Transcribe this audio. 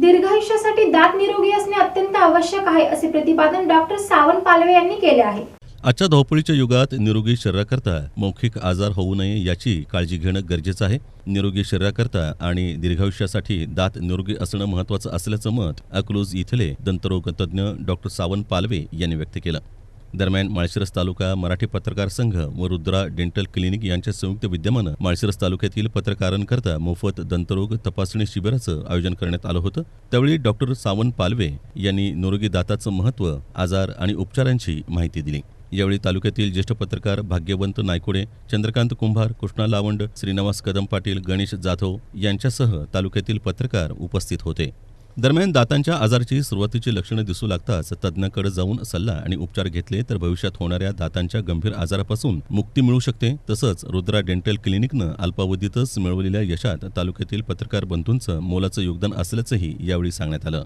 दीर्घायुष्यासाठी दात निरोगी असणे अत्यंत आवश्यक आहे असे प्रतिपादन डॉक्टर सावंत पालवे यांनी केले आहे. आजच्या धावपळीच्या युगात निरोगी शरीराकरता मौखिक आजार होऊ नये याची काळजी घेणं गरजेचं आहे. निरोगी शरीराकरता आणि दीर्घायुष्यासाठी दात निरोगी असणं महत्वाचं असल्याचं मत अकलूज इथले दंतरोग तज्ज्ञ डॉक्टर सावंत पालवे यांनी व्यक्त केलं. दरम्यान माळशिरस तालुका मराठी पत्रकार संघ व रुद्रा डेंटल क्लिनिक यांच्या संयुक्त विद्यमानं माळशिरस तालुक्यातील पत्रकारांकरता मोफत दंतरोग तपासणी शिबिराचं आयोजन करण्यात आलं होतं. त्यावेळी डॉक्टर सावंत पालवे यांनी निरोगी दाताचं महत्त्व आजार आणि उपचारांची माहिती दिली. यावेळी तालुक्यातील ज्येष्ठ पत्रकार भाग्यवंत नायकोडे चंद्रकांत कुंभार कृष्णा लावंड श्रीनिवास कदम पाटील गणेश जाधव यांच्यासह तालुक्यातील पत्रकार उपस्थित होते. दरम्यान दातांच्या आजाराची सुरुवातीची लक्षणं दिसू लागताच तज्ज्ञाकडे जाऊन सल्ला आणि उपचार घेतले तर भविष्यात होणाऱ्या दातांच्या गंभीर आजारापासून मुक्ती मिळू शकते. तसंच रुद्रा डेंटल क्लिनिकनं अल्पावधीतच मिळवलेल्या यशात तालुक्यातील पत्रकार बंधूंचं मोलाचं योगदान असल्याचंही यावेळी सांगण्यात आलं.